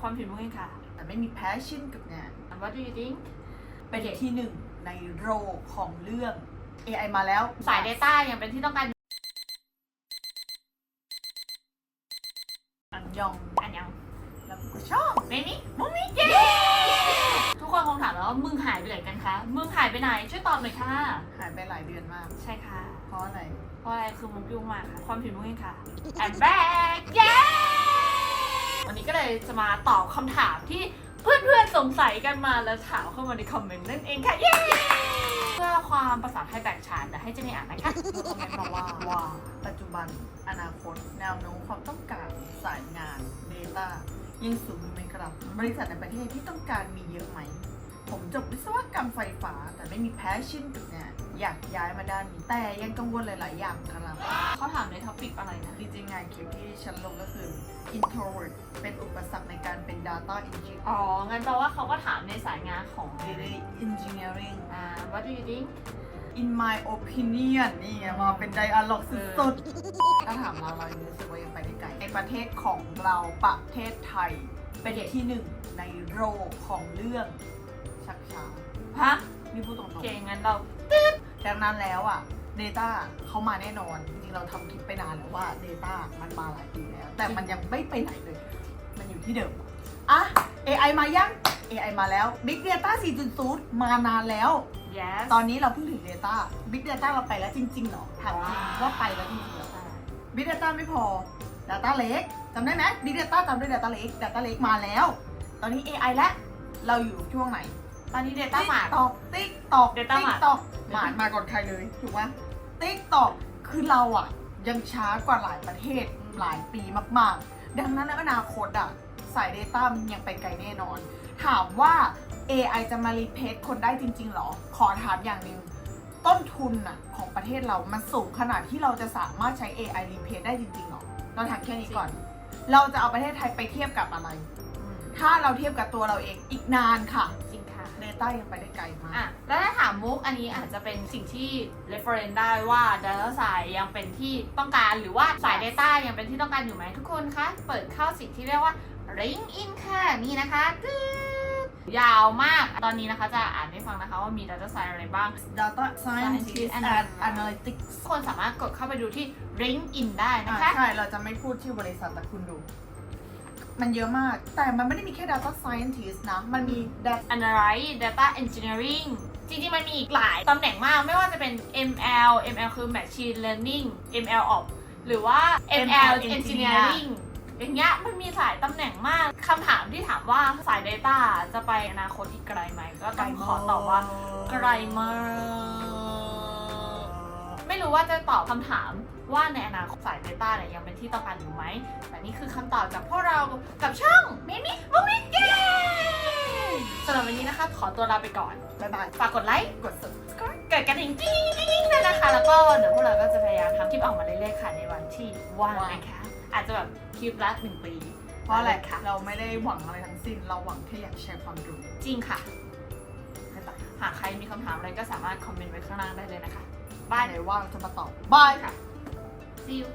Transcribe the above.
ความผิดมุกเองค่ะแต่ไม่มี passion กับงาน And what do you think เป็นที่หนึ่งในโรของเรื่อง AI มาแล้วสาย Data ยังเป็นที่ต้องการอันยองอันยังแล้วก็ชอบไม่มีมุกมีเย้ทุกคนคงถามแล้วว่ามึงหายไปไหนกันคะมึงหายไปไหน ช่วยตอบหน่อยค่ะ หายไปหลายเดือนมาก ใช่ค่ะ เพราะอะไร เพราะอะไรคือมุกยุ่งมากค่ะ ความผิดมุกเองค่ะ I'm back เย้วันนี้ก็ เลยจะมาตอบคำถามที่เพื่อนๆสงสัยกันมาแล้วถามเข้ามาในคอมเมนต์นั่นเองค่ะ เย้เพื่อความภาษาไทยแตกฉานเดี๋ยวให้เจนนี่อ่านนะคะคอมเมนต์มาว่าว่า ปัจจุบันอนาคต แนวโน้มความต้องการสายงาน Data ยังสูงอยู่ไหมครับ บริษัทในประเทศที่ต้องการมีเยอะไหม ผมจบวิศวกรรมไฟฟ้า แต่ไม่มี passion กับงานอยากย้ายมาด้านนี้แต่ยังกังวลหลาย ๆ อย่างครับเขาถามในท็อปิกอะไรนะจริงๆงานคลิปที่ฉันลงก็คือ introvert เป็นอุปสรรคในการเป็น data engineer อ๋อ งั้นแปลว่าเขาก็ถามในสายงานของ data engineering อ่า what do you think in my opinion นี่ไงมาเป็น dialogue สุดๆถ้าถามเราเรายังรู้สึกว่ายังไปได้ไกลในประเทศของเราประเทศไทย เป็นที่หนึ่งในโรของเรื่องชักช้าฮะนี่พูดตรงเก่งงั้นเราๆดังนั้นแล้วอะ Data เขามาแน่นอน จริงๆเราทำคลิปไปนานแล้วว่า Data มันมาหลายปีแล้ว แต่มันยังไม่ไปไหนเลย มันอยู่ที่เดิม อะ AI มายัง AI มาแล้ว Big Data 4.0 มานานแล้ว yes ตอนนี้เราเพิ่งถึง Data Big Data เราไปแล้วจริงๆเหรอถามจริงว่าไปแล้วจริงๆเหรอ Big Data ไม่พอ Data Lake จำได้ไหม Big Data จำได้ Data Lake Data Lake มาแล้ว ตอนนี้ AI แล้วเราอยู่ช่วงไหนตอนนี้ Data หมาตอกติ๊กตอก Data ติ๊กหมาตอกหมามาก่อนใครเลย ถูกไหม ติ๊กตอกคือเราอะยังช้ากว่าหลายประเทศหลายปีมาก ๆ ดังนั้นในอนาคตอะสาย Data มันยังไปไกลแน่นอน ถามว่า AI จะมารีเพทคนได้จริง ๆ หรอ ขอถามอย่างหนึ่งต้นทุนอะของประเทศเรามันสูงขนาดที่เราจะสามารถใช้ AI รีเพทได้จริงๆหรอ เราถามแค่นี้ก่อน เราจะเอาประเทศไทยไปเทียบกับอะไรอืมถ้าเราเทียบกับตัวเราเองอีกนานค่ะจ ริงค่ะ Data ยังไปได้ไกลมาก อะแล้วถ้าถามมุกอันนี้อาจจะเป็นสิ่งที่ reference ได้ว่า data science ยังเป็นที่ต้องการหรือว่าสาย data ยังเป็นที่ต้องการอยู่ไหมทุกคนคะ เปิดเข้าสิ่งที่เรียกว่า ring in ค่ะ นี่นะคะตึ๊ดยาวมาก ตอนนี้นะคะจะอ่านให้ฟังนะคะว่ามี data science อะไรบ้าง Data Scientist Scientist and and Analytics ทุกคนสามารถกดเข้าไปดูที่ ring in ได้นะอ่าคะ ใช่ เราจะไม่พูดชื่อบริษัทแต่คุณดู มันเยอะมาก แต่มันไม่ได้มีแค่ Data Scientist นะ มันมี Data Analyze Data Engineering จริงๆ มันมีอีกหลายตำแหน่งมาก ไม่ว่าจะเป็น ML ML คือ Machine Learning ML Ops หรือว่า ML ML Engineering อย่างเงี้ยมันมีหลายตำแหน่งมากคำถามที่ถามว่าสาย Data จะไปอนาคตอีกไกลไหม ก็ต้องขอตอบว่าไกลมาก ไม่รู้ว่าจะตอบคำถามว่าในอนาคตสาย Data เนี่ยยังเป็นที่ต้องการอยู่ไหม แต่นี่คือคำตอบจากพวกเรากับ ช่องเมมิมุมิเกสำหรับวันนี้นะคะ ขอตัวลาไปก่อน บ๊ายบาย ฝากกดไลค์ กด subscribe เกิดกระดิ่งกิ๊งกิ๊งกิ๊งด้วยนะคะ แล้วก็เดี๋ยวพวกเราก็จะพยายามทำคลิปออกมาเรื่อยๆค่ะในวันที่ว่างนะคะ อาจจะแบบคลิปละหนึ่งปีเพราะอะไรค่ะเราไม่ได้หวังอะไรทั้งสิ้น เราหวังแค่อยากแชร์ความรู้จริงค่ะให้ต่างหากใครมีคำถามอะไรก็สามารถคอมเมนต์ไว้ข้างล่างได้เลยนะคะ บ้าบายนไหนว่างจะมาตอบ บายค่ะ see you